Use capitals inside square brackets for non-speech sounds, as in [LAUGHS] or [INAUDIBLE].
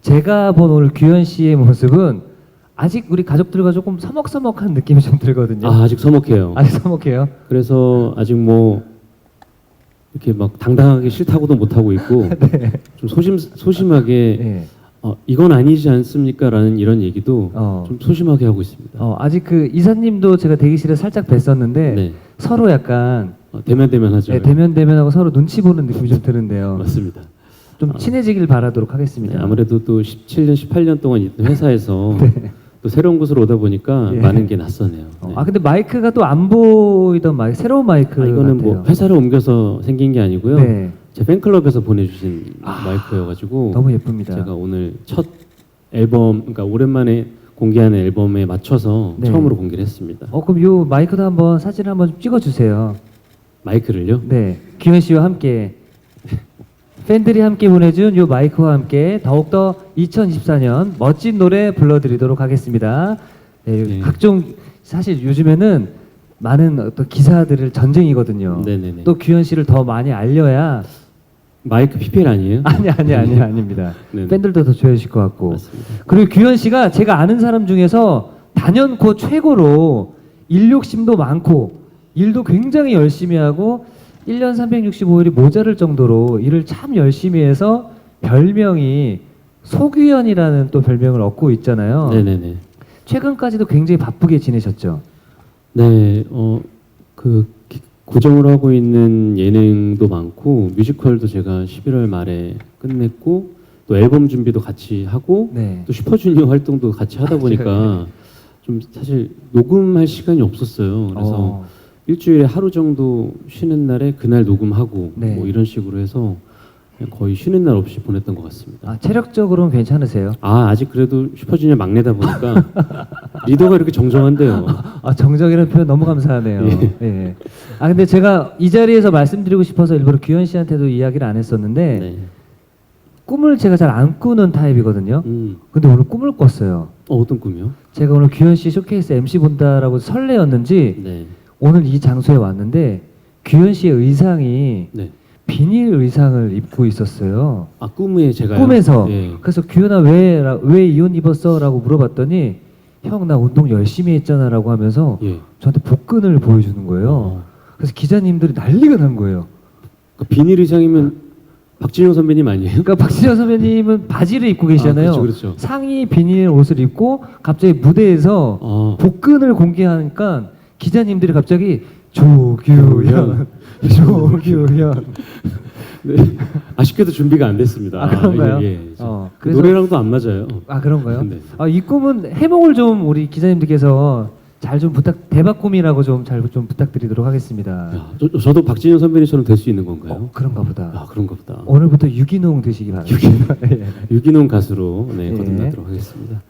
제가 본 오늘 규현 씨의 모습은 아직 우리 가족들과 조금 서먹서먹한 느낌이 좀 들거든요. 아, 아직 서먹해요. 아직 서먹해요. 그래서 아직 뭐 이렇게 막 당당하게 싫다고도 못 하고 있고 [LAUGHS] 네. 좀 소심 소심하게 예. 어, 이건 아니지 않습니까라는 이런 얘기도 어. 좀 소심하게 하고 있습니다. 어, 아직 그 이사님도 제가 대기실에 살짝 뵀었는데 네. 서로 약간 어, 대면 대면 하죠. 네, 대면 대면하고 서로 눈치 보는 느낌이 좀 드는데요. 맞습니다. 좀 친해지길 바라도록 네, 하겠습니다. 아무래도 또 17년, 18년 동안 있던 회사에서 [LAUGHS] 또 새로운 곳으로 오다 보니까 네. 예. 많은 게 낯서네요. 어, 네. 아 근데 마이크가 또 안 보이던 마이크 새로운 마이크 아, 이거는 같아요. 뭐 회사를 옮겨서 생긴 게 아니고요. 네, 제 팬클럽에서 보내주신 아, 마이크여가지고 너무 예쁩니다. 제가 오늘 첫 앨범, 그러니까 오랜만에 공개하는 앨범에 맞춰서 네. 처음으로 공개를 했습니다. 어 그럼 요 마이크도 한번 사진 한번 좀 찍어주세요. 마이크를요? 네, 규현 씨와 함께 팬들이 함께 보내준 요 마이크와 함께 더욱더 2024년 멋진 노래 불러드리도록 하겠습니다. 네, 네. 각종 사실 요즘에는 많은 어떤 기사들을 전쟁이거든요. 네네네. 또 규현 씨를 더 많이 알려야 마이크 PPL 아니에요? [LAUGHS] 아니 아니 아니 아닙니다. 네네. 팬들도 더 좋아해 주실 것 같고. 맞습니다. 그리고 규현 씨가 제가 아는 사람 중에서 단연코 최고로 일 욕심도 많고 일도 굉장히 열심히 하고 1년 365일이 모자랄 정도로 일을 참 열심히 해서 별명이 소규현이라는 또 별명을 얻고 있잖아요. 네네네. 최근까지도 굉장히 바쁘게 지내셨죠. 네, 어, 그 기- 고정을 하고 있는 예능도 많고 뮤지컬도 제가 11월 말에 끝냈고 또 앨범 준비도 같이 하고 네. 또 슈퍼주니어 활동도 같이 하다 보니까 좀 사실 녹음할 시간이 없었어요. 그래서 어, 일주일에 하루 정도 쉬는 날에 그날 녹음하고 네. 뭐 이런 식으로 해서 거의 쉬는 날 없이 보냈던 것 같습니다. 아, 체력적으로는 괜찮으세요? 아 아직 그래도 슈퍼주니어 막내다 보니까 [LAUGHS] 리더가 이렇게 정정한데요. 아, 정적이라는 표현 너무 감사하네요. 예. 예. 아 근데 제가 이 자리에서 말씀드리고 싶어서 일부러 규현 씨한테도 이야기를 안 했었는데 네. 꿈을 제가 잘 안 꾸는 타입이거든요. 음, 근데 오늘 꿈을 꿨어요. 어, 어떤 꿈이요? 제가 오늘 규현 씨 쇼케이스 MC 본다라고 설레었는지 네. 오늘 이 장소에 왔는데 규현 씨의 의상이 네. 비닐 의상을 입고 있었어요. 아 꿈에 제가 꿈에서. 예. 그래서 규현아 왜왜 이 옷 입었어라고 물어봤더니 형 나 운동 열심히 했잖아라고 하면서 예. 저한테 복근을 보여주는 거예요. 어. 그래서 기자님들이 난리가 난 거예요. 그 비닐 의상이면 박진영 선배님 아니에요? 그러니까 박진영 선배님은 바지를 입고 계시잖아요. 아, 그렇죠, 그렇죠. 상의 비닐 옷을 입고 갑자기 무대에서 아, 복근을 공개하니까 기자님들이 갑자기 조규현, [LAUGHS] 조규현. 네. 아쉽게도 준비가 안 됐습니다. 아, 그런가요? 예, 예. 어, 그 그래서- 노래랑도 안 맞아요. 아 그런가요? 네. 아, 이 꿈은 해몽을 좀 우리 기자님들께서 잘 좀 부탁 대박 꿈이라고 좀 잘 좀 부탁드리도록 하겠습니다. 야, 저, 저도 박진영 선배님처럼 될 수 있는 건가요? 어, 그런가 보다. 아 그런가 보다. 오늘부터 유기농 되시기 바랍니다. [LAUGHS] 예. 유기농 가수로 네, 예. 거듭나도록 하겠습니다.